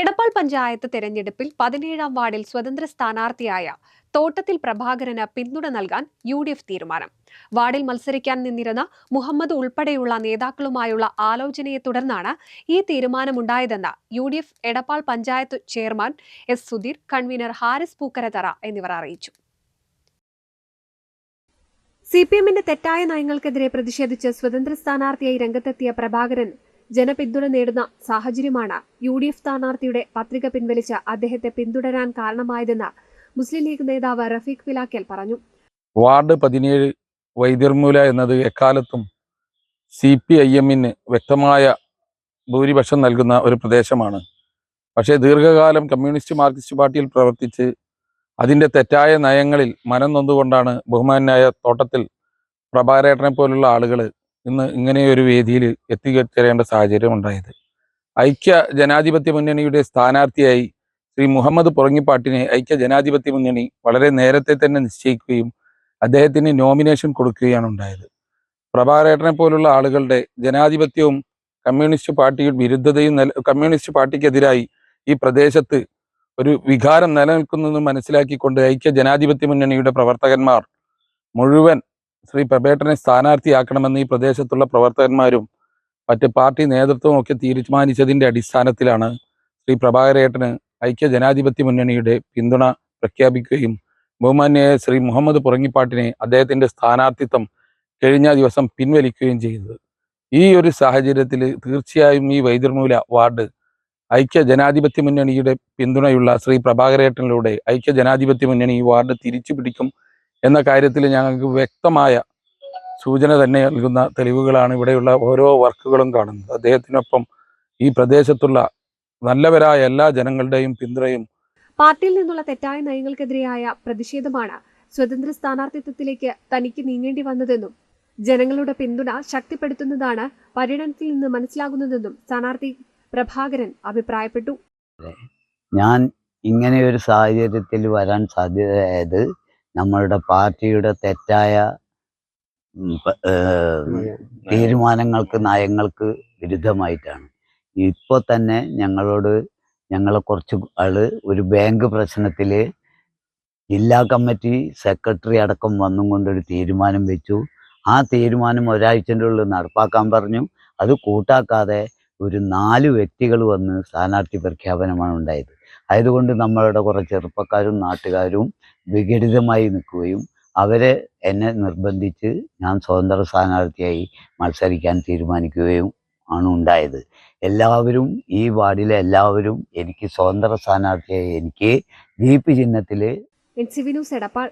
എടപ്പാൾ പഞ്ചായത്ത് തെരഞ്ഞെടുപ്പിൽ പതിനേഴാം വാർഡിൽ സ്വതന്ത്ര സ്ഥാനാർത്ഥിയായ തോട്ടത്തിൽ പ്രഭാകരന് പിന്തുണ നൽകാൻ യു ഡി എഫ് തീരുമാനം. വാർഡിൽ മത്സരിക്കാൻ നിന്നിരുന്ന മുഹമ്മദ് ഉൾപ്പെടെയുള്ള നേതാക്കളുമായുള്ള ആലോചനയെ തുടർന്നാണ് ഈ തീരുമാനമുണ്ടായതെന്ന് U D F Edappal panchayat chairman S Sudheer convener Haris Pookkarathara എന്നിവർ അറിയിച്ചു. സി പി എമ്മിന്റെ തെറ്റായ നയങ്ങൾക്കെതിരെ പ്രതിഷേധിച്ച് സ്വതന്ത്ര സ്ഥാനാർത്ഥിയായി രംഗത്തെത്തിയ പ്രഭാകരൻ ജനപിന്തുണ നേടുന്ന സാഹചര്യമാണ് യു ഡി എഫ് സ്ഥാനാർത്ഥിയുടെ പത്രിക പിൻവലിച്ച് അദ്ദേഹത്തെ പിന്തുടരാൻ കാരണമായതെന്ന് മുസ്ലിം ലീഗ് നേതാവ് റഫീഖ് പിലാക്കൽ പറഞ്ഞു. വാർഡ് പതിനേഴ് വൈദ്യർമൂല എന്നത് എക്കാലത്തും സി പി ഐ എമ്മിന് വ്യക്തമായ ഭൂരിപക്ഷം നൽകുന്ന ഒരു പ്രദേശമാണ്. പക്ഷേ ദീർഘകാലം കമ്മ്യൂണിസ്റ്റ് മാർക്സിസ്റ്റ് പാർട്ടിയിൽ പ്രവർത്തിച്ച് അതിന്റെ തെറ്റായ നയങ്ങളിൽ മനം നൊന്നുകൊണ്ടാണ് ബഹുമാനായ തോട്ടത്തിൽ പ്രഭാരേട്ടനെ പോലുള്ള ആളുകൾ ഇന്ന് ഇങ്ങനെയൊരു വേദിയിൽ എത്തിച്ചേരേണ്ട സാഹചര്യം ഉണ്ടായത്. ഐക്യ ജനാധിപത്യ മുന്നണിയുടെ സ്ഥാനാർത്ഥിയായി ശ്രീ മുഹമ്മദ് പുറങ്ങിപ്പാട്ടിനെ ഐക്യ ജനാധിപത്യ മുന്നണി വളരെ നേരത്തെ തന്നെ നിശ്ചയിക്കുകയും അദ്ദേഹത്തിന് നോമിനേഷൻ കൊടുക്കുകയാണ് ഉണ്ടായത്. പ്രഭാരേട്ടനെ പോലുള്ള ആളുകളുടെ ജനാധിപത്യവും കമ്മ്യൂണിസ്റ്റ് പാർട്ടിയുടെ വിരുദ്ധതയും കമ്മ്യൂണിസ്റ്റ് പാർട്ടിക്കെതിരായി ഈ പ്രദേശത്ത് ഒരു വികാരം നിലനിൽക്കുന്നതെന്ന് മനസ്സിലാക്കിക്കൊണ്ട് ഐക്യ ജനാധിപത്യ മുന്നണിയുടെ പ്രവർത്തകന്മാർ മുഴുവൻ ശ്രീ പ്രബേട്ടനെ സ്ഥാനാർത്ഥിയാക്കണമെന്ന് ഈ പ്രദേശത്തുള്ള പ്രവർത്തകന്മാരും മറ്റ് പാർട്ടി നേതൃത്വവും ഒക്കെ തീരുമാനിച്ചതിന്റെ അടിസ്ഥാനത്തിലാണ് ശ്രീ പ്രഭാകരേട്ടന് ഐക്യ ജനാധിപത്യ മുന്നണിയുടെ പിന്തുണ പ്രഖ്യാപിക്കുകയും ബഹുമാന്യായ ശ്രീ മുഹമ്മദ് പുറങ്ങിപ്പാട്ടിനെ അദ്ദേഹത്തിന്റെ സ്ഥാനാർത്ഥിത്വം കഴിഞ്ഞ ദിവസം പിൻവലിക്കുകയും ചെയ്തത്. ഈ ഒരു സാഹചര്യത്തിൽ തീർച്ചയായും ഈ വൈദ്യർമൂല വാർഡ് ഐക്യ ജനാധിപത്യ മുന്നണിയുടെ പിന്തുണയുള്ള ശ്രീ പ്രഭാകരേട്ടനിലൂടെ ഐക്യ ജനാധിപത്യ മുന്നണി ഈ വാർഡ് തിരിച്ചു പിടിക്കും എന്ന കാര്യത്തിൽ ഞങ്ങൾക്ക് വ്യക്തമായ സൂചന തന്നെ നൽകുന്ന തെളിവുകളാണ് ഇവിടെയുള്ള ഓരോ വർക്കുകളും കാണുന്നത്. അദ്ദേഹത്തിനൊപ്പം ഈ പ്രദേശത്തുള്ള നല്ലവരായ എല്ലാ ജനങ്ങളുടെയും പിന്തുണയും പാർട്ടിയിൽ നിന്നുള്ള തെറ്റായ നയങ്ങൾക്കെതിരെയായ പ്രതിഷേധമാണ് സ്വതന്ത്ര സ്ഥാനാർത്ഥിത്വത്തിലേക്ക് തനിക്ക് നീങ്ങേണ്ടി വന്നതെന്നും ജനങ്ങളുടെ പിന്തുണ ശക്തിപ്പെടുത്തുന്നതാണ് പര്യടനത്തിൽ നിന്ന് മനസ്സിലാകുന്നതെന്നും സ്ഥാനാർത്ഥി പ്രഭാകരൻ അഭിപ്രായപ്പെട്ടു. ഞാൻ ഇങ്ങനെ ഒരു സാഹചര്യത്തിൽ വരാൻ സാധ്യതയായത് നമ്മളുടെ പാർട്ടിയുടെ തെറ്റായ തീരുമാനങ്ങൾക്ക് നയങ്ങൾക്ക് വിരുദ്ധമായിട്ടാണ്. ഇപ്പോൾ തന്നെ ഞങ്ങളോട് ഞങ്ങളെ കുറച്ച് ആൾ ഒരു ബാങ്ക് പ്രശ്നത്തിൽ ജില്ലാ കമ്മിറ്റി സെക്രട്ടറി അടക്കം വന്നും കൊണ്ടൊരു തീരുമാനം വെച്ചു. ആ തീരുമാനം ഒരാഴ്ചന്റെ ഉള്ളിൽ നടപ്പാക്കാൻ പറഞ്ഞു. അത് കൂട്ടാക്കാതെ ഒരു നാല് വ്യക്തികൾ വന്ന് സ്ഥാനാർത്ഥി പ്രഖ്യാപനമാണ് ഉണ്ടായത്. ആയതുകൊണ്ട് നമ്മളുടെ കുറേ ചെറുപ്പക്കാരും നാട്ടുകാരും വിഘടിതമായി നിൽക്കുകയും അവരെ എന്നെ നിർബന്ധിച്ച് ഞാൻ സ്വതന്ത്ര സ്ഥാനാർത്ഥിയായി മത്സരിക്കാൻ തീരുമാനിക്കുകയും ആണ് ഉണ്ടായത്. എല്ലാവരും ഈ വാർഡിലെ എല്ലാവരും എനിക്ക് സ്വതന്ത്ര സ്ഥാനാർത്ഥിയായി എനിക്ക് ജീപ്പ് ചിഹ്നത്തിൽ N C V news Edappal